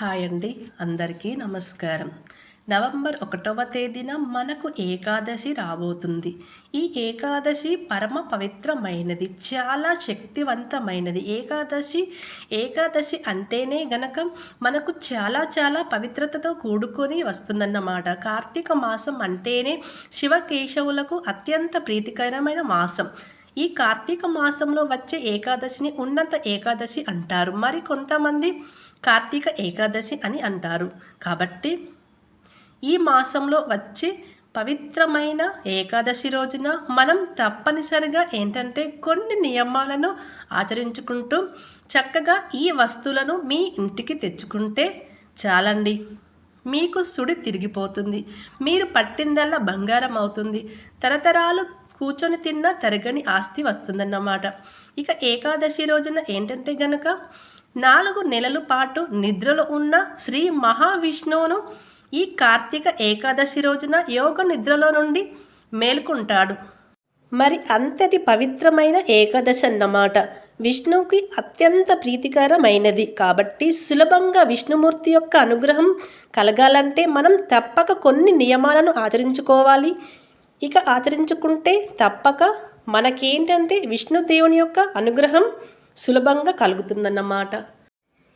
Hi అండి. అందరికీ నమస్కారం. నవంబర్ ఒకటవ తేదీన మనకు ఏకాదశి రాబోతుంది. ఈ ఏకాదశి పరమ పవిత్రమైనది చాలా శక్తివంతమైనది. ఏకాదశి ఏకాదశి అంటేనే గనక మనకు చాలా చాలా పవిత్రతతో కూడుకొని వస్తుందన్నమాట. కార్తీక మాసం అంటేనే శివకేశవులకు అత్యంత ప్రీతికరమైన మాసం. ఈ కార్తీక మాసంలో వచ్చే ఏకాదశిని ఉన్నత ఏకాదశి అంటారు. మరి కొంతమంది కార్తీక ఏకాదశి అని అంటారు. కాబట్టి ఈ మాసంలో వచ్చే పవిత్రమైన ఏకాదశి రోజున మనం తప్పనిసరిగా ఏంటంటే కొన్ని నియమాలను ఆచరించుకుంటూ చక్కగా ఈ వస్తువులను మీ ఇంటికి తెచ్చుకుంటే చాలండి. మీకు సుడి తిరిగిపోతుంది. మీరు పట్టిందల్లా బంగారం అవుతుంది. తరతరాలు కూర్చొని తిన్న తరగని ఆస్తి వస్తుందన్నమాట. ఇక ఏకాదశి రోజున ఏంటంటే గనక నాలుగు నెలల పాటు నిద్రలో ఉన్న శ్రీ మహావిష్ణువును ఈ కార్తీక ఏకాదశి రోజున యోగ నిద్రలో నుండి మేల్కొంటాడు. మరి అంతటి పవిత్రమైన ఏకాదశి అన్నమాట. విష్ణువుకి అత్యంత ప్రీతికరమైనది. కాబట్టి సులభంగా విష్ణుమూర్తి యొక్క అనుగ్రహం కలగాలంటే మనం తప్పక కొన్ని నియమాలను ఆచరించుకోవాలి. ఇక ఆచరించుకుంటే తప్పక మనకేంటంటే విష్ణుదేవుని యొక్క అనుగ్రహం సులభంగా కలుగుతుందన్నమాట.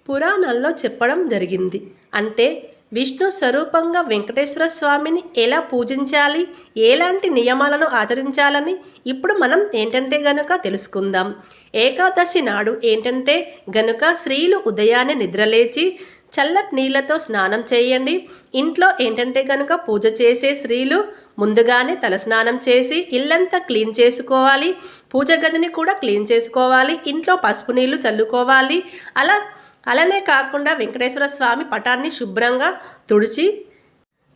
పురాణాల్లో చెప్పడం జరిగింది. అంటే విష్ణు స్వరూపంగా వెంకటేశ్వర స్వామిని ఎలా పూజించాలి ఎలాంటి నియమాలను ఆచరించాలని ఇప్పుడు మనం ఏంటంటే గనుక తెలుసుకుందాం. ఏకాదశి నాడు ఏంటంటే గనుక స్త్రీలు ఉదయాన్నే నిద్రలేచి చల్లటి నీళ్ళతో స్నానం చేయండి. ఇంట్లో ఏంటంటే కనుక పూజ చేసే స్త్రీలు ముందుగానే తలస్నానం చేసి ఇల్లంతా క్లీన్ చేసుకోవాలి. పూజ గదిని కూడా క్లీన్ చేసుకోవాలి. ఇంట్లో పసుపు నీళ్ళు చల్లుకోవాలి. అలా అలానే కాకుండా వెంకటేశ్వర స్వామి పటాన్ని శుభ్రంగా తుడిచి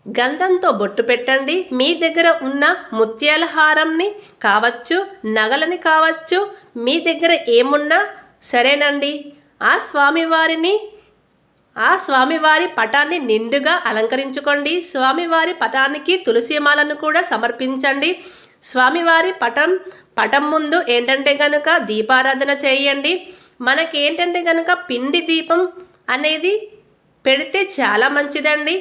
గంధంతో బొట్టు పెట్టండి. మీ దగ్గర ఉన్న ముత్యాల హారంని కావచ్చు నగలని కావచ్చు మీ దగ్గర ఏమున్నా సరేనండి. ఆ స్వామివారిని ఆ స్వామివారి పటాన్ని నిండుగా అలంకరించుకోండి. స్వామివారి పటానికి తులసిమాలను కూడా సమర్పించండి. స్వామివారి పటం పటం ముందు ఏంటంటే కనుక దీపారాధన చేయండి. మనకేంటంటే కనుక పిండి దీపం అనేది పెడితే చాలా మంచిదండి.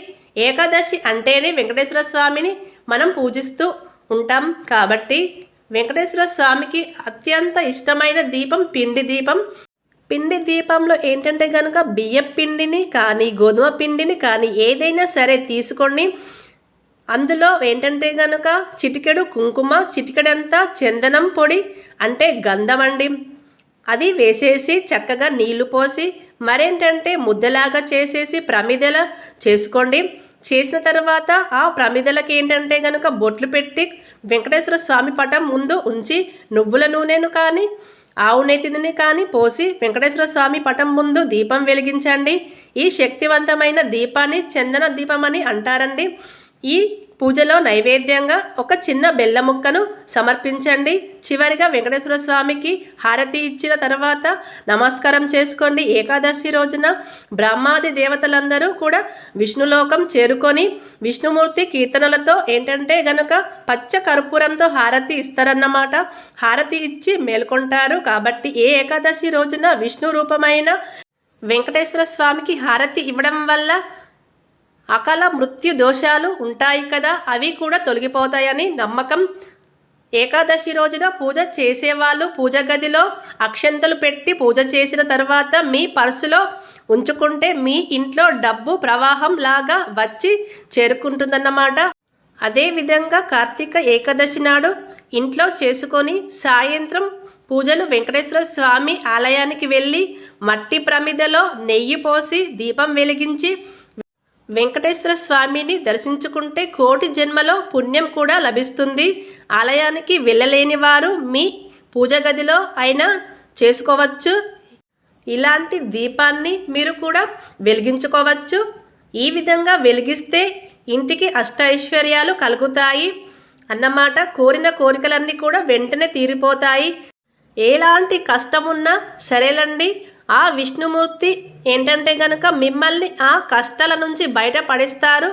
ఏకాదశి అంటేనే వెంకటేశ్వర స్వామిని మనం పూజిస్తూ ఉంటాం కాబట్టి వెంకటేశ్వర స్వామికి అత్యంత ఇష్టమైన దీపం పిండి దీపం. పిండి దీపంలో ఏంటంటే కనుక బియ్యం పిండిని కానీ గోధుమ పిండిని కానీ ఏదైనా సరే తీసుకోండి. అందులో ఏంటంటే కనుక చిటికెడు కుంకుమ చిటికెడంతా చందనం పొడి అంటే గంధం అండి. అది వేసేసి చక్కగా నీళ్ళు పోసి మరేంటంటే ముద్దలాగా చేసేసి ప్రమిదల చేసుకోండి. చేసిన తర్వాత ఆ ప్రమిదలకి ఏంటంటే కనుక బొట్లు పెట్టి వెంకటేశ్వర స్వామి పటం ముందు ఉంచి నువ్వుల నూనెను కానీ ఆవు నెత్తిని కానీ పోసి వెంకటేశ్వర స్వామి పటం ముందు దీపం వెలిగించండి. ఈ శక్తివంతమైన దీపాన్ని చందన దీపం అని అంటారండి. ఈ పూజలో నైవేద్యంగా ఒక చిన్న బెల్ల ముక్కను సమర్పించండి. చివరిగా వెంకటేశ్వర స్వామికి హారతి ఇచ్చిన తర్వాత నమస్కారం చేసుకోండి. ఏకాదశి రోజున బ్రహ్మాది దేవతలందరూ కూడా విష్ణులోకం చేరుకొని విష్ణుమూర్తి కీర్తనలతో ఏంటంటే గనక పచ్చ కర్పూరంతో హారతి ఇస్తారన్నమాట. హారతి ఇచ్చి మేల్కొంటారు. కాబట్టి ఏ ఏకాదశి రోజున విష్ణు రూపమైన వెంకటేశ్వర స్వామికి హారతి ఇవ్వడం వల్ల అకాల మృత్యు దోషాలు ఉంటాయి కదా అవి కూడా తొలగిపోతాయని నమ్మకం. ఏకాదశి రోజున పూజ చేసేవాళ్ళు పూజ గదిలో అక్షంతలు పెట్టి పూజ చేసిన తర్వాత మీ పర్సులో ఉంచుకుంటే మీ ఇంట్లో డబ్బు ప్రవాహం లాగా వచ్చి చేరుకుంటుందన్నమాట. అదేవిధంగా కార్తీక ఏకాదశి నాడు ఇంట్లో చేసుకొని సాయంత్రం పూజలు వెంకటేశ్వర స్వామి ఆలయానికి వెళ్ళి మట్టి ప్రమిదలో నెయ్యి పోసి దీపం వెలిగించి వెంకటేశ్వర స్వామిని దర్శించుకుంటే కోటి జన్మలో పుణ్యం కూడా లభిస్తుంది. ఆలయానికి వెళ్ళలేని వారు మీ పూజ గదిలో అయినా చేసుకోవచ్చు. ఇలాంటి దీపాన్ని మీరు కూడా వెలిగించుకోవచ్చు. ఈ విధంగా వెలిగిస్తే ఇంటికి అష్ట ఐశ్వర్యాలు కలుగుతాయి. అన్నమాట కోరిన కోరికలన్నీ కూడా వెంటనే తీరిపోతాయి. ఎలాంటి కష్టమున్నా సరేలండి. ఆ విష్ణుమూర్తి ఏంటంటే కనుక మిమ్మల్ని ఆ కష్టాల నుంచి బయటపడిస్తారు.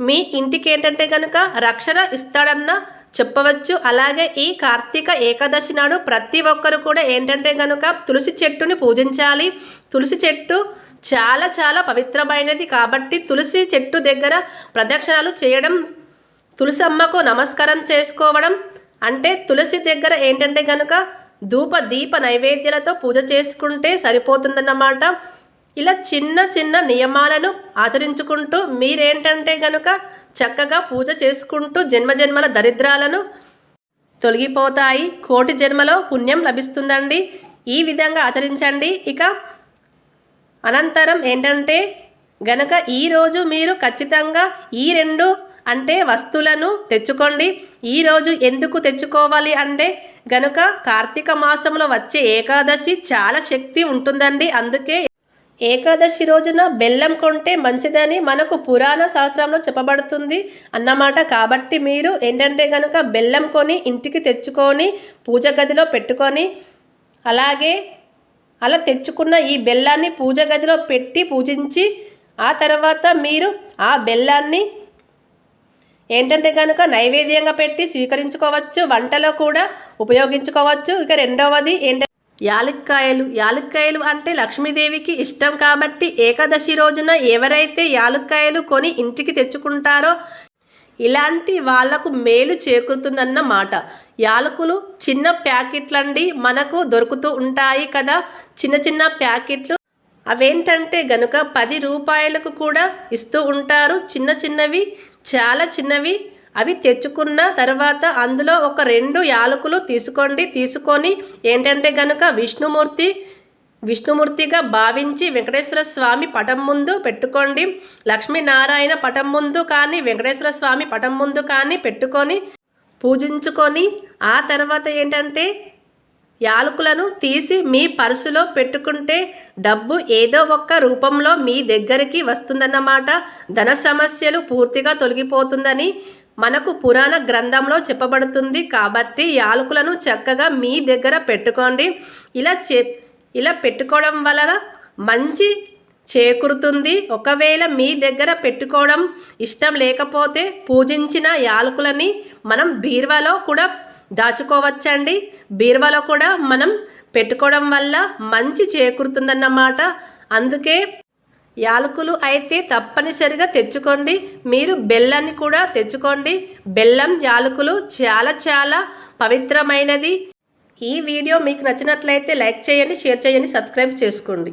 మీ ఇంటికి ఏంటంటే కనుక రక్షణ ఇస్తాడన్న చెప్పవచ్చు. అలాగే ఈ కార్తీక ఏకాదశి నాడు ప్రతి ఒక్కరు కూడా ఏంటంటే కనుక తులసి చెట్టుని పూజించాలి. తులసి చెట్టు చాలా చాలా పవిత్రమైనది కాబట్టి తులసి చెట్టు దగ్గర ప్రదక్షిణాలు చేయడం తులసి అమ్మకు నమస్కారం చేసుకోవడం అంటే తులసి దగ్గర ఏంటంటే కనుక ధూప దీప నైవేద్యాలతో పూజ చేసుకుంటే సరిపోతుందన్నమాట. ఇలా చిన్న చిన్న నియమాలను ఆచరించుకుంటూ మీరేంటంటే గనుక చక్కగా పూజ చేసుకుంటూ జన్మజన్మల దరిద్రాలను తొలగిపోతాయి. కోటి జన్మలో పుణ్యం లభిస్తుందండి. ఈ విధంగా ఆచరించండి. ఇక అనంతరం ఏంటంటే గనక ఈరోజు మీరు ఖచ్చితంగా ఈ రెండు అంటే వస్తువులను తెచ్చుకోండి. ఈరోజు ఎందుకు తెచ్చుకోవాలి అంటే గనుక కార్తీక మాసంలో వచ్చే ఏకాదశి చాలా శక్తి ఉంటుందండి. అందుకే ఏకాదశి రోజున బెల్లం కొంటే మంచిదని మనకు పురాణ శాస్త్రంలో చెప్పబడుతుంది అన్నమాట. కాబట్టి మీరు ఏంటంటే కనుక బెల్లం కొని ఇంటికి తెచ్చుకొని పూజ గదిలో పెట్టుకొని అలాగే అలా తెచ్చుకున్న ఈ బెల్లాన్ని పూజ గదిలో పెట్టి పూజించి ఆ తర్వాత మీరు ఆ బెల్లాన్ని ఏంటంటే కనుక నైవేద్యంగా పెట్టి స్వీకరించుకోవచ్చు వంటలో కూడా ఉపయోగించుకోవచ్చు. ఇక రెండవది ఏంటంటే యాలక్కాయలు. యాలక్కాయలు అంటే లక్ష్మీదేవికి ఇష్టం కాబట్టి ఏకాదశి రోజున ఎవరైతే యాలక్కాయలు కొని ఇంటికి తెచ్చుకుంటారో ఇలాంటి వాళ్ళకు మేలు చేకూరుతుందన్న మాట. యాలకులు చిన్న ప్యాకెట్లండి మనకు దొరుకుతూ ఉంటాయి కదా. చిన్న చిన్న ప్యాకెట్లు అవేంటంటే గనుక పది రూపాయలకు కూడా ఇస్తూ ఉంటారు. చిన్న చిన్నవి చాలా చిన్నవి. అవి తెచ్చుకున్న తర్వాత అందులో ఒక రెండు యాలకులు తీసుకోండి. తీసుకొని ఏంటంటే గనుక విష్ణుమూర్తి విష్ణుమూర్తిగా భావించి వెంకటేశ్వర స్వామి పటం ముందు పెట్టుకోండి. లక్ష్మీనారాయణ పటం ముందు కానీ వెంకటేశ్వర స్వామి పటం ముందు కానీ పెట్టుకొని పూజించుకొని ఆ తర్వాత ఏంటంటే యాలకులను తీసి మీ పర్సులో పెట్టుకుంటే డబ్బు ఏదో ఒక్క రూపంలో మీ దగ్గరికి వస్తుందన్నమాట. ధన సమస్యలు పూర్తిగా తొలగిపోతుందని మనకు పురాణ గ్రంథంలో చెప్పబడుతుంది. కాబట్టి యాలకులను చక్కగా మీ దగ్గర పెట్టుకోండి. ఇలా చే ఇలా పెట్టుకోవడం వలన మంచి చేకూరుతుంది. ఒకవేళ మీ దగ్గర పెట్టుకోవడం ఇష్టం లేకపోతే పూజించిన యాలకులని మనం బీర్వాలో కూడా దాచుకోవచ్చండి. బీరువాలో కూడా మనం పెట్టుకోవడం వల్ల మంచి చేకూరుతుందన్నమాట అందుకే యాలకులు అయితే తప్పనిసరిగా తెచ్చుకోండి. మీరు బెల్లాన్ని కూడా తెచ్చుకోండి. బెల్లం యాలకులు చాలా చాలా పవిత్రమైనది. ఈ వీడియో మీకు నచ్చినట్లయితే లైక్ చేయండి షేర్ చేయండి సబ్స్క్రైబ్ చేసుకోండి.